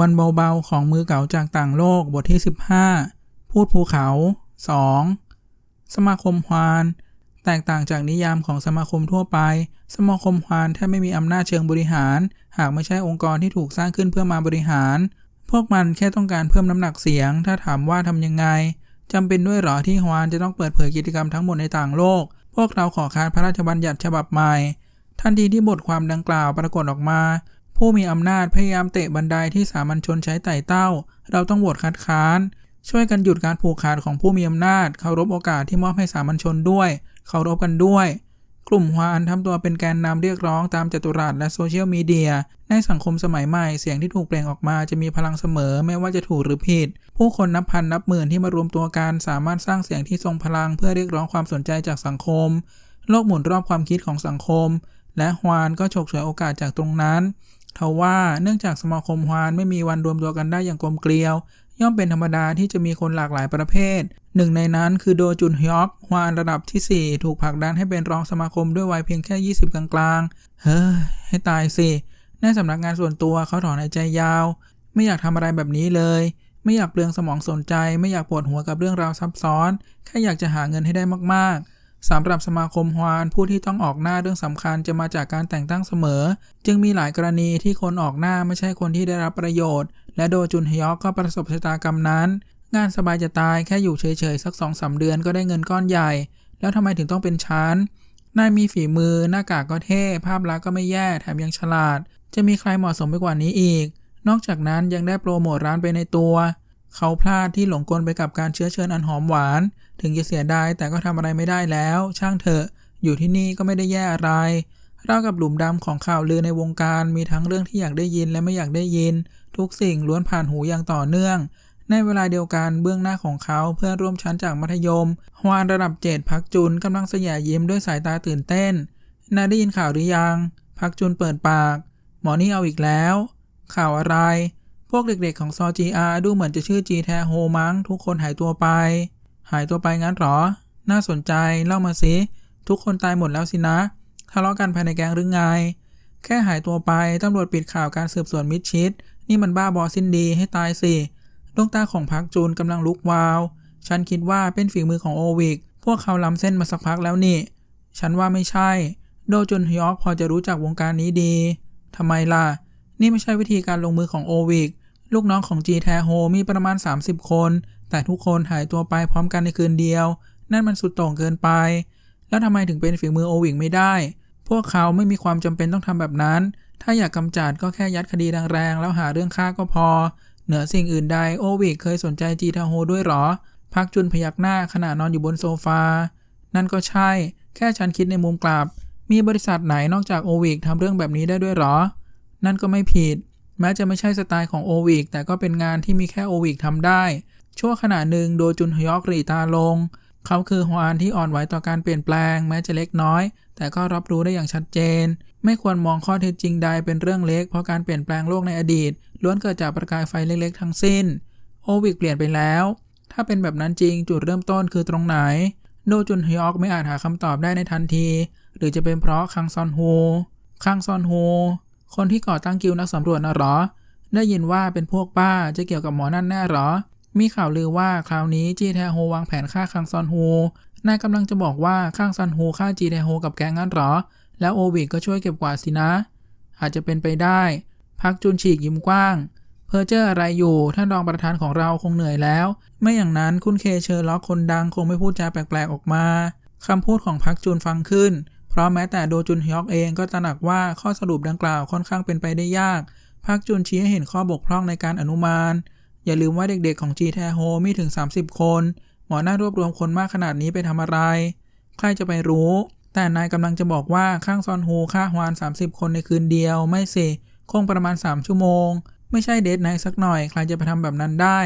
วันเบาๆ ของมือเก่าจากต่างโลกบทที่ 15 พูดภูเขา 2. สมาคมฮวาน แตกต่างจากนิยามของสมาคมทั่วไป สมาคมฮวานแทบไม่มีอำนาจเชิงบริหาร หากไม่ใช่องค์กรที่ถูกสร้างขึ้นเพื่อมาบริหาร พวกมันแค่ต้องการเพิ่มน้ำหนักเสียง ถ้าถามว่าทำยังไงจำเป็นด้วยหรอที่ฮวานจะต้องเปิดเผยกิจกรรมทั้งหมดในต่างโลก พวกเราขอค้านพระราชบัญญัติฉบับใหม่ ทันทีที่บทความดังกล่าวปรากฏออกมา ผู้มีอำนาจพยายามเตะบันไดที่สามัญชนใช้ไต่เต้า เราต้องโหวตคัดค้าน ช่วยกันหยุดการผูกขาดของผู้มีอำนาจเคารพโอกาสที่มอบให้สามัญชนด้วยเคารพกันด้วย กลุ่มฮวานทำตัวเป็นแกนนำเรียกร้องตามจัตุรัสและโซเชียลมีเดียในสังคมสมัยใหม่เสียงที่ถูกเปล่งออกมาจะมีพลังเสมอไม่ว่าจะถูกหรือผิด ผู้คนนับพันนับหมื่นที่มารวมตัวกันสามารถสร้างเสียงที่ทรงพลังเพื่อเรียกร้องความสนใจจากสังคม โลกหมุนรอบความคิดของสังคม และฮวานก็ฉกฉวยโอกาสจากตรงนั้น ทว่าเนื่องจากสมาคมฮวานไม่มีวันรวมตัวกันได้อย่างกลมเกลียว ย่อมเป็นธรรมดาที่จะมีคนหลากหลายประเภท หนึ่งในนั้นคือโดจุนฮยอกฮวานระดับทีสี่ 4 ถูกผลักดันให้เป็นรองสมาคมด้วยวัยเพียงแค่ 20 กลางๆ เฮ้ย ให้ตายสิในสำนักงานส่วนตัวเขาถอนหายใจยาว ไม่อยากทำอะไรแบบนี้เลย ไม่อยากเปลืองสมองสนใจ ไม่อยากปวดหัวกับเรื่องราวซับซ้อน แค่อยากจะหาเงินให้ได้มากๆ สำหรับสมาคมฮวานผู้ที่ต้องออกหน้าเรื่องสำคัญจะมาจากการแต่งตั้งเสมอ จึงมีหลายกรณีที่คนออกหน้าไม่ใช่คนที่ได้รับประโยชน์ และโดจุนฮยอกก็ประสบชะตากรรมนั้น งานสบายจะตายแค่อยู่เฉยๆ สักสองสาเดือนก็ได้เงินก้อนใหญ่ แล้วทำไมถึงต้องเป็นชั้นนายมีฝีมือ หน้ากากก็เท่ ภาพลักษณ์ก็ไม่แย่แถมยังฉลาด จะมีใครเหมาะสมไปกว่านี้อีก นอกจากนั้นยังได้โปรโมทร้านไปในตัว เขาพลาดที่หลงกลไปกับการเชื้อเชิญอันหอมหวาน ถึงจะเสียดายแต่ก็ทำอะไรไม่ได้แล้ว ช่างเถอะ อยู่ที่นี่ก็ไม่ได้แย่อะไรเรากับหลุมดำของข่าวลือในวงการมีทั้งเรื่องที่อยากได้ยินและไม่อยากได้ยิน ทุกสิ่งล้วนผ่านหูอย่างต่อเนื่อง ในเวลาเดียวกันเบื้องหน้าของเขาเพื่อนร่วมชั้นจากมัธยมฮวานระดับเจ็ดพักจุนกำลังเสยยิ้มด้วยสายตาตื่นเต้นนายได้ยินข่าวหรือยัง พักจุนเปิดปาก หมอนี่เอาอีกแล้ว ข่าวอะไร พวกเด็กๆของซอจีอาดูเหมือนจะชื่อจีแทโฮมั้ง ทุกคนหายตัวไป หายตัวไปงั้นหรอ น่าสนใจเล่ามาสิ ทุกคนตายหมดแล้วสินะทะเลาะกันภายในแก๊งหรือไง แค่หายตัวไปตำรวจปิดข่าวการสืบสวนมิดชิด นี่มันบ้าบอสิ้นดีให้ตายสิดวงตาของพักจูนกำลังลุกวาว ฉันคิดว่าเป็นฝีมือของโอวิก พวกเขาล้ำเส้นมาสักพักแล้วนี่ ฉันว่าไม่ใช่ โดจุนฮยอกพอจะรู้จักวงการนี้ดีทำไมล่ะ นี่ไม่ใช่วิธีการลงมือของโอวิก ลูกน้องของจีแทโฮมีประมาณ 30 คน แต่ทุกคนหายตัวไปพร้อมกันในคืนเดียว นั่นมันสุดโต่งเกินไป แล้วทำไมถึงเป็นฝีมือโอวิงไม่ได้ พวกเขาไม่มีความจำเป็นต้องทำแบบนั้น ถ้าอยากกำจัดก็แค่ยัดคดีแรงๆแล้วหาเรื่องฆ่าก็พอ เหนือสิ่งอื่นใดโอวิกเคยสนใจจีแทโฮด้วยหรอ พักจุนพยักหน้าขณะนอนอยู่บนโซฟา นั่นก็ใช่ แค่ฉันคิดในมุมกลับ มีบริษัทไหนนอกจากโอวิกทำเรื่องแบบนี้ได้ด้วยหรอ นั่นก็ไม่ผิด แม้จะไม่ใช่สไตล์ของโอวิกแต่ก็เป็นงานที่มีแค่โอวิกทำได้ ชั่วขณะหนึ่งโดจุนฮยอกรีตาลง เขาคือฮวานที่อ่อนไหวต่อการเปลี่ยนแปลง แม้จะเล็กน้อย แต่ก็รับรู้ได้อย่างชัดเจน ไม่ควรมองข้อเท็จจริงใดเป็นเรื่องเล็กเพราะการเปลี่ยนแปลงโลกในอดีต ล้วนเกิดจากประกายไฟเล็กๆ ทั้งสิ้น โอวิกเปลี่ยนไปแล้ว ถ้าเป็นแบบนั้นจริงจุดเริ่มต้นคือตรงไหน โดจุนฮยอกไม่อาจหาคำตอบได้ในทันที หรือจะเป็นเพราะคังซอนโฮคังซอนโฮ คนที่ก่อตั้งกิลนักสำรวจนะหรอ ได้ยินว่าเป็นพวกป้าจะเกี่ยวกับหมอนั่นแน่หรอ มีข่าวลือว่าคราวนี้จีแทโฮวางแผนฆ่าคังซอนโฮนายกำลังจะบอกว่าข้างซอนโฮฆ่าจีแทโฮกับแกงงั้นหรอ แล้วโอวิกก็ช่วยเก็บกวาดสินะ อาจจะเป็นไปได้ พักจุนฉีกยิ้มกว้าง เพอเจอร์อะไรอยู่ ท่านรองประธานของเราคงเหนื่อยแล้ว ไม่อย่างนั้นคุณเคเชอร์ล็อกคนดังคงไม่พูดจาแปลกๆออกมาคำพูดของพักจุนฟังขึ้น เพราะแม้แต่โดจุนฮยอกเองก็ตระหนักว่าข้อสรุปดังกล่าวค่อนข้างเป็นไปได้ยาก พักจุนชี้ให้เห็นข้อบกพร่องในการอนุมาน อย่าลืมว่าเด็กๆของจีแทโฮมีถึง 30 คน หมอหน้ารวบรวมคนมากขนาดนี้ไปทำอะไร ใครจะไปรู้ แต่นายกำลังจะบอกว่าข้างซอนโฮฆ่าฮวาน 30 คนในคืนเดียว ไม่สิคงประมาณ 3 ชั่วโมง ไม่ใช่เดทไนสักหน่อย ใครจะไปทำแบบนั้นได้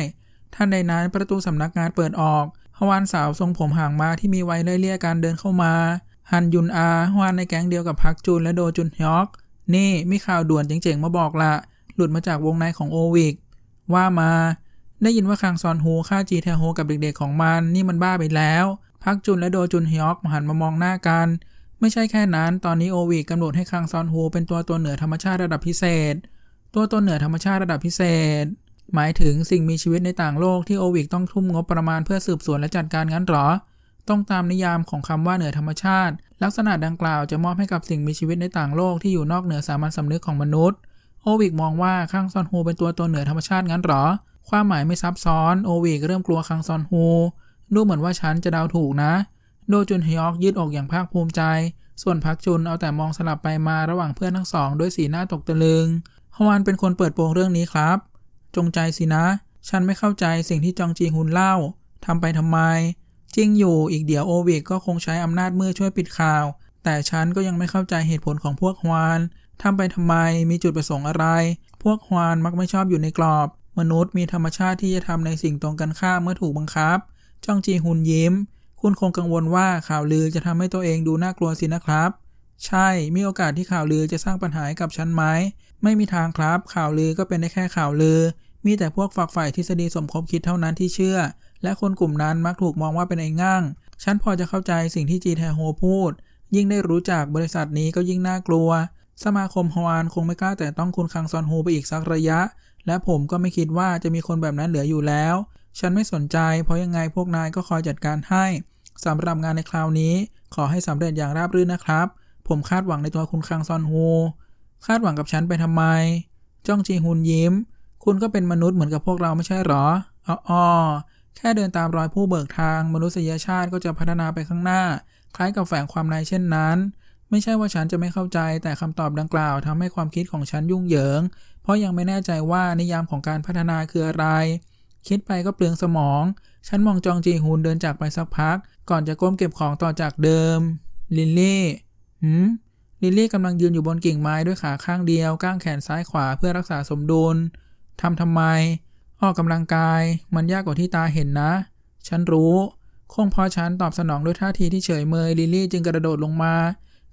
ท่านใดนั้นประตูสำนักงานเปิดออกฮวานสาวทรงผมห่างมาที่มีไว้เลี่ยการเดินเข้ามา ฮันยุนอาฮวานในแก๊งเดียวกับพักจุนและโดจุนฮยอก นี่มีข่าวด่วนเจ๋งๆมาบอกละ หลุดมาจากวงในของโอวิก ว่ามา ได้ยินว่าคางซอนฮูฆ่าจีแทโฮกับเด็กๆของมัน นี่มันบ้าไปแล้ว พักจุนและโดจุนฮยอกหันมามองหน้ากัน ไม่ใช่แค่นั้น ตอนนี้โอวิกกำหนดให้คางซอนฮูเป็นตัวตัวเหนือธรรมชาติระดับพิเศษ ตัวตนเหนือธรรมชาติระดับพิเศษ หมายถึงสิ่งมีชีวิตในต่างโลกที่โอวิกต้องทุ่มงบประมาณเพื่อสืบสวนและจัดการงั้นหรอ ต้องตามนิยามของคำว่าเหนือธรรมชาติ ลักษณะดังกล่าวจะมอบให้กับสิ่งมีชีวิตในต่างโลกที่อยู่นอกเหนือสามัญสำนึกของมนุษย์ โอวิกมองว่าคังซอนฮูเป็นตัวตนเหนือธรรมชาติงั้นหรอ ความหมายไม่ซับซ้อน โอวิกเริ่มกลัวคังซอนฮูดูเหมือนว่าฉันจะเดาถูกนะ โดจุนฮยอกยืดอกอย่างภาคภูมิใจ ส่วนพักจุนเอาแต่มองสลับไปมาระหว่างเพื่อนทั้งสองด้วยสีหน้าตกตะลึงฮวานเป็นคนเปิดโปงเรื่องนี้ครับ จงใจสินะ ฉันไม่เข้าใจสิ่งที่จองจีฮุนเล่าทำไปทำไม จริงอยู่อีกเดี๋ยวโอวิกก็คงใช้อำนาจมือช่วยปิดข่าว แต่ฉันก็ยังไม่เข้าใจเหตุผลของพวกฮวานทำไปทำไมมีจุดประสงค์อะไร พวกฮวานมักไม่ชอบอยู่ในกรอบ มนุษย์มีธรรมชาติที่จะทำในสิ่งตรงกันข้ามเมื่อถูกบังคับจองจีฮุนยิ้ม คุณคงกังวลว่าข่าวลือจะทำให้ตัวเองดูน่ากลัวสินะครับ ใช่ มีโอกาสที่ข่าวลือจะสร้างปัญหาให้กับฉันไหม ไม่มีทางครับ ข่าวลือก็เป็นได้แค่ข่าวลือ มีแต่พวกฝักใฝ่ทฤษฎีสมคบคิดเท่านั้นที่เชื่อ และคนกลุ่มนั้นมักถูกมองว่าเป็นไอ้ง่าง ฉันพอจะเข้าใจสิ่งที่จีแทโฮพูด ยิ่งได้รู้จักบริษัทนี้ก็ยิ่งน่ากลัว สมาคมฮวานคงไม่กล้าแต่ต้องคุณคังซอนฮูไปอีกสักระยะ และผมก็ไม่คิดว่าจะมีคนแบบนั้นเหลืออยู่แล้ว ฉันไม่สนใจ เพราะยังไงพวกนายก็คอยจัดการให้สำหรับงานในคราวนี้ ขอให้สำเร็จอย่างราบรื่นนะครับ ผมคาดหวังในตัวคุณคังซอนฮูคาดหวังกับฉันไปทำไม จ้องจีฮุนยิ้ม คุณก็เป็นมนุษย์เหมือนกับพวกเราไม่ใช่หรออ๋อ แค่เดินตามรอยผู้เบิกทางมนุษยชาติก็จะพัฒนาไปข้างหน้า คล้ายกับแฝงความในเช่นนั้น ไม่ใช่ว่าฉันจะไม่เข้าใจแต่คำตอบดังกล่าวทำให้ความคิดของฉันยุ่งเหยิง เพราะยังไม่แน่ใจว่านิยามของการพัฒนาคืออะไร คิดไปก็เปลืองสมอง ฉันมองจองจีฮุนเดินจากไปสักพัก ก่อนจะก้มเก็บของต่อจากเดิม ลิลลี่หืมลิลลี่กำลังยืนอยู่บนกิ่งไม้ด้วยขาข้างเดียวก้างแขนซ้ายขวาเพื่อรักษาสมดุลทำทำไม ออกกำลังกายมันยากกว่าที่ตาเห็นนะ ฉันรู้คงพอฉันตอบสนองด้วยท่าทีที่เฉยเมยลิลี่จึงกระโดดลงมา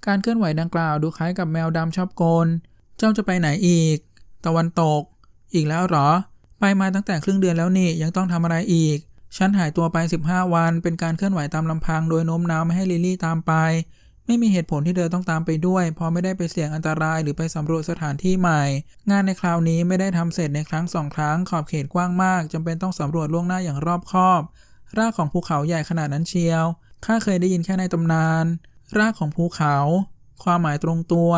การเคลื่อนไหวดังกล่าวดูคล้ายกับแมวดำชอบโกน เจ้าจะไปไหนอีก ตะวันตก อีกแล้วหรอ ไปมาตั้งแต่ครึ่งเดือนแล้วนี่ยังต้องทำอะไรอีก ฉันหายตัวไป 15 วัน เป็นการเคลื่อนไหวตามลำพังโดยโน้มน้าวไม่ให้ลิลี่ตามไป ไม่มีเหตุผลที่เธอต้องตามไปด้วย เพราะไม่ได้ไปเสี่ยงอันตรายหรือไปสำรวจสถานที่ใหม่ งานในคราวนี้ไม่ได้ทำเสร็จในครั้งสองครั้งขอบเขตกว้างมากจำเป็นต้องสำรวจล่วงหน้าอย่างรอบคอบ รากของภูเขาใหญ่ขนาดนั้นเชียว ข้าเคยได้ยินแค่ในตำนาน รากของภูเขา ความหมายตรงตัว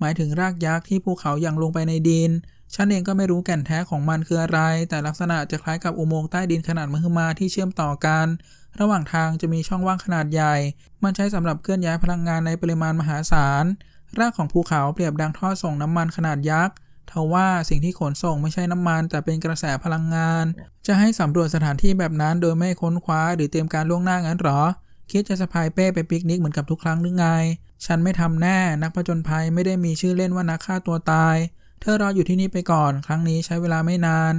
หมายถึงรากยักษ์ที่ภูเขายังลงไปในดิน ฉันเองก็ไม่รู้แก่นแท้ของมันคืออะไร แต่ลักษณะจะคล้ายกับอุโมงค์ใต้ดินขนาดมหึมาที่เชื่อมต่อกัน ระหว่างทางจะมีช่องว่างขนาดใหญ่ มันใช้สำหรับเคลื่อนย้ายพลังงานในปริมาณมหาศาล รากของภูเขาเปรียบดังท่อส่งน้ำมันขนาดยักษ์ทว่าสิ่งที่ขนส่งไม่ใช่น้ำมัน แต่เป็นกระแสพลังงาน จะให้สำรวจสถานที่แบบนั้นโดยไม่ค้นคว้าหรือเตรียมการล่วงหน้างั้นหรอ คิดจะสะพายเป้ไปปิกนิกเหมือนกับทุกครั้งหรือไง ฉันไม่ทำแน่ นักผจญภัยไม่ได้มีชื่อเล่นว่านักฆ่าตัวตาย เธอรออยู่ที่นี่ไปก่อน ครั้งนี้ใช้เวลาไม่นาน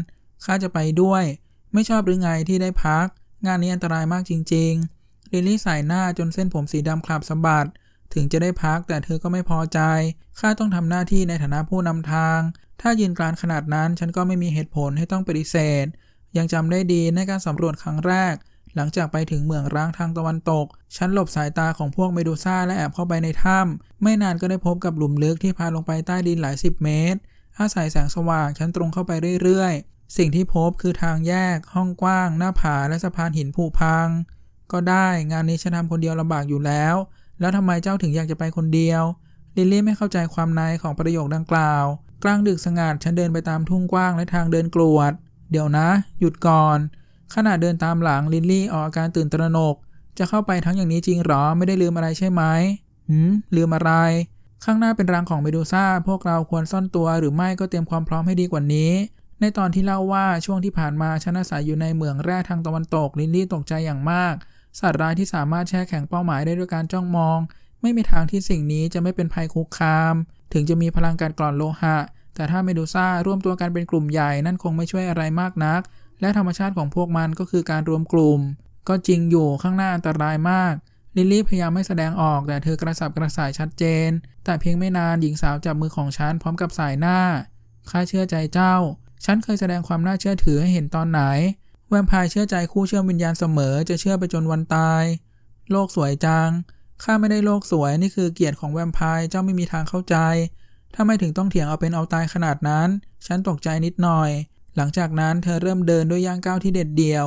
ข้าจะไปด้วย ไม่ชอบหรือไงที่ได้พัก งานนี้อันตรายมากจริง ๆ ลิลลี่สายหน้าจนเส้นผมสีดำคลับสะบัด ถึงจะได้พักแต่เธอก็ไม่พอใจ ข้าต้องทำหน้าที่ในฐานะผู้นำทาง ถ้ายืนกรานขนาดนั้นฉันก็ไม่มีเหตุผลให้ต้องปฏิเสธ ยังจำได้ดีในการสำรวจครั้งแรก หลังจากไปถึงเมืองร้างทางตะวันตก ฉันหลบสายตาของพวกเมดูซ่าและแอบเข้าไปในถ้ำ ไม่นานก็ได้พบกับหลุมลึกที่พาลงไปใต้ดินหลายสิบเมตร อาศัยแสงสว่างฉันตรงเข้าไปเรื่อยๆ สิ่งที่พบคือทางแยกห้องกว้าง หน้าผาและสะพานหินผุพัง ก็ได้งานนี้ฉันทำคนเดียวลำบากอยู่แล้ว แล้วทำไมเจ้าถึงอยากจะไปคนเดียว ลิลลี่ไม่เข้าใจความในของประโยคดังกล่าว กลางดึกสงัดฉันเดินไปตามทุ่งกว้างและทางเดินกรวด เดี๋ยวนะ หยุดก่อน ขณะเดินตามหลังลิลลี่ออกอาการตื่นตระหนก จะเข้าไปทั้งอย่างนี้จริงหรอไม่ได้ลืมอะไรใช่ไหมหืมลืมอะไร ข้างหน้าเป็นรังของเมดูซ่าพวกเราควรซ่อนตัวหรือไม่ก็เตรียมความพร้อมให้ดีกว่านี้ ในตอนที่เล่าว่าช่วงที่ผ่านมาฉันอาศัยอยู่ในเหมืองแร่ทางตะวันตกลิลลี่ตกใจอย่างมาก สัตว์ร้ายที่สามารถแช่แข็งเป้าหมายได้ด้วยการจ้องมอง ไม่มีทางที่สิ่งนี้จะไม่เป็นภัยคุกคาม ถึงจะมีพลังการกร่อนโลหะ แต่ถ้าเมดูซ่าร่วมตัวกันเป็นกลุ่มใหญ่นั่นคงไม่ช่วยอะไรมากนัก และธรรมชาติของพวกมันก็คือการรวมกลุ่ม ก็จริงอยู่ข้างหน้าอันตรายมากลิลลี่พยายามไม่แสดงออกแต่เธอกระสับกระส่ายชัดเจน แต่เพียงไม่นานหญิงสาวจับมือของฉันพร้อมกับสายหน้าข้าเชื่อใจเจ้า ฉันเคยแสดงความน่าเชื่อถือให้เห็นตอนไหน แวมพร์เชื่อใจคู่เชื่อมวิญญาณเสมอ จะเชื่อไปจนวันตาย โลกสวยจัง ข้าไม่ได้โลกสวยนี่คือเกียรติของแวมพร์เจ้าไม่มีทางเข้าใจทำไม่ถึงต้องเถียงเอาเป็นเอาตายขนาดนั้น ฉันตกใจนิดหน่อย หลังจากนั้นเธอเริ่มเดินด้วยย่างก้าวที่เด็ดเดี่ยว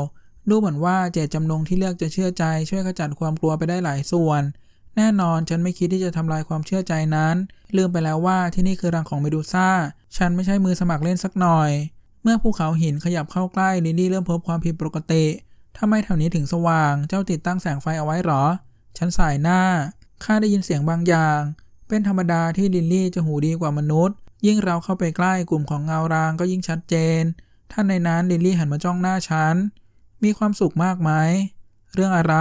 ดูเหมือนว่าเจตจำนงที่เลือกจะเชื่อใจช่วยขจัดความกลัวไปได้หลายส่วน แน่นอนฉันไม่คิดที่จะทำลายความเชื่อใจนั้น ลืมไปแล้วว่าที่นี่คือรังของเมดูซ่า ฉันไม่ใช่มือสมัครเล่นสักหน่อย เมื่อภูเขาหินขยับเข้าใกล้ลินลี่เริ่มพบความผิดปกติทำไมแถวนี้ถึงสว่าง เจ้าติดตั้งแสงไฟเอาไว้หรอ ฉันสายหน้า ข้าได้ยินเสียงบางอย่าง เป็นธรรมดาที่ลินลี่จะหูดีกว่ามนุษย์ ยิ่งเราเข้าไปใกล้กลุ่มของเงารางก็ยิ่งชัดเจน ท่านในนั้นลินลี่หันมาจ้องหน้าฉัน มีความสุขมากไหม เรื่องอะไร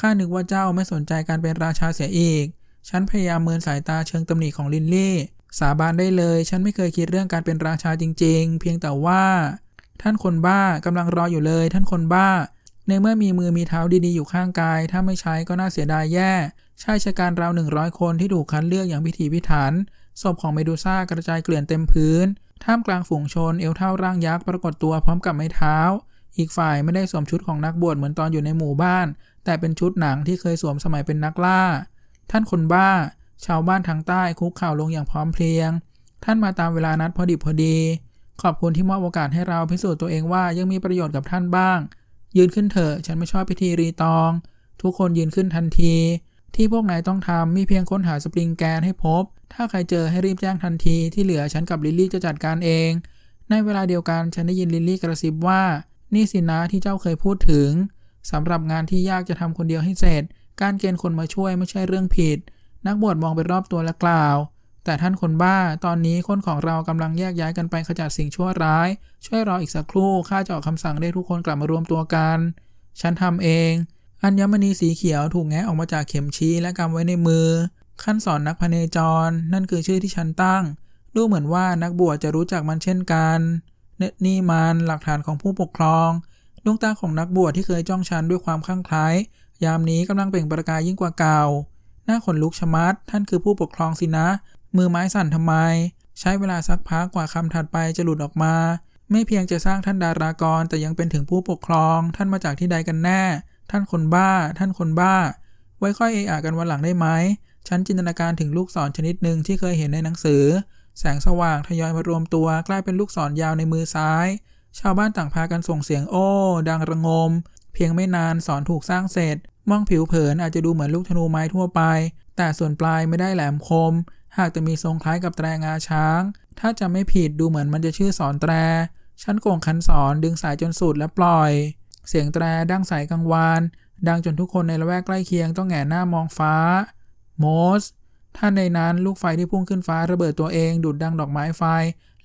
ข้านึกว่าเจ้าไม่สนใจการเป็นราชาเสียอีก ฉันพยายามเมินสายตาเชิงตำหนิของลินลี่ สาบานได้เลย ฉันไม่เคยคิดเรื่องการเป็นราชาจริง ๆ เพียงแต่ว่า ท่านคนบ้ากำลังรออยู่เลย ท่านคนบ้า ในเมื่อมีมือมีเท้าดีๆอยู่ข้างกาย ถ้าไม่ใช้ก็น่าเสียดายแย่ชายชะกันราวหนึ่งร้อยคนที่ถูกคัดเลือกอย่างพิถีพิถันศพของเมดูซ่ากระจายเกลื่อนเต็มพื้น ท่ามกลางฝูงชนเอวเท่าร่างยักษ์ปรากฏตัวพร้อมกับไม้เท้า อีกฝ่ายไม่ได้สวมชุดของนักบวชเหมือนตอนอยู่ในหมู่บ้าน แต่เป็นชุดหนังที่เคยสวมสมัยเป็นนักล่า ท่านคนบ้า ชาวบ้านทางใต้คุกเข่าลงอย่างพร้อมเพรียง ท่านมาตามเวลานัดพอดิบพอดี ขอบคุณที่มอบโอกาสให้เราพิสูจน์ตัวเองว่ายังมีประโยชน์กับท่านบ้าง ยืนขึ้นเถอะฉันไม่ชอบพิธีรีตอง ทุกคนยืนขึ้นทันที ที่พวกนายต้องทำมีเพียงค้นหาสปริงแกนให้พบ ถ้าใครเจอให้รีบแจ้งทันทีที่เหลือฉันกับลิลลี่จะจัดการเอง ในเวลาเดียวกันฉันได้ยินลิลลี่กระซิบว่า นี่สินะที่เจ้าเคยพูดถึง สำหรับงานที่ยากจะทำคนเดียวให้เสร็จ การเกณฑ์คนมาช่วยไม่ใช่เรื่องผิด นักบวชมองไปรอบตัวและกล่าว แต่ท่านคนบ้า ตอนนี้คนของเรากำลังแยกย้ายกันไปขจัดสิ่งชั่วร้าย ช่วยรออีกสักครู่ ข้าจะออกคำสั่งให้ทุกคนกลับมารวมตัวกัน ฉันทำเอง อัญมณีสีเขียวถูกแงะออกมาจากเข็มชี้และกำไว้ในมือ ขั้นสอนนักพเนจร นั่นคือชื่อที่ฉันตั้ง ดูเหมือนว่านักบวชจะรู้จักมันเช่นกันเนนี่มันหลักฐานของผู้ปกครอง ดวงตาของนักบวชที่เคยจ้องฉันด้วยความคลั่งไคล้ยามนี้กำลังเปล่งประกายยิ่งกว่าเก่า หน้าขนลุกชะมัด ท่านคือผู้ปกครองสินะ มือไม้สั่นทำไม ใช้เวลาสักพักกว่าคำถัดไปจะหลุดออกมา ไม่เพียงจะสร้างท่านดารากร แต่ยังเป็นถึงผู้ปกครอง ท่านมาจากที่ใดกันแน่ ท่านคนบ้า ท่านคนบ้า ไว้ค่อยเอะอะกันวันหลังได้ไหม ฉันจินตนาการถึงลูกศรชนิดหนึ่งที่เคยเห็นในหนังสือ แสงสว่างทยอยมารวมตัวกลายเป็นลูกศรยาวในมือซ้าย ชาวบ้านต่างพากันส่งเสียงโอ้ ดังระงม เพียงไม่นานสอนถูกสร้างเสร็จ มองผิวเผินอาจจะดูเหมือนลูกธนูไม้ทั่วไป แต่ส่วนปลายไม่ได้แหลมคม หากแต่มีทรงคล้ายกับแตรงาช้าง ถ้าจะไม่ผิดดูเหมือนมันจะชื่อสอนแตรฉันโกงคันสอนดึงสายจนสุดและปล่อย เสียงแตรดังสายกังวาน ดังจนทุกคนในละแวกใกล้เคียงต้องแหงหน้ามองฟ้า โมสท่านในนั้นลูกไฟที่พุ่งขึ้นฟ้าระเบิดตัวเองดูดดังดอกไม้ไฟ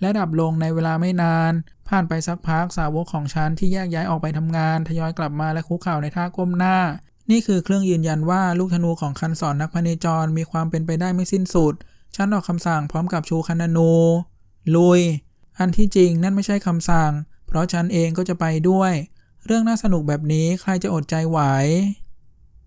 และดับลงในเวลาไม่นาน ผ่านไปสักพักสาวกของฉันที่แยกย้ายออกไปทำงาน ทยอยกลับมาและคุกเข่าในท่าก้มหน้า นี่คือเครื่องยืนยันว่าลูกธนูของคันสอนนักพเนจรมีความเป็นไปได้ไม่สิ้นสุด ฉันออกคำสั่งพร้อมกับชูคันนานูลุย อันที่จริงนั่นไม่ใช่คำสั่ง เพราะฉันเองก็จะไปด้วย เรื่องน่าสนุกแบบนี้ใครจะอดใจไหว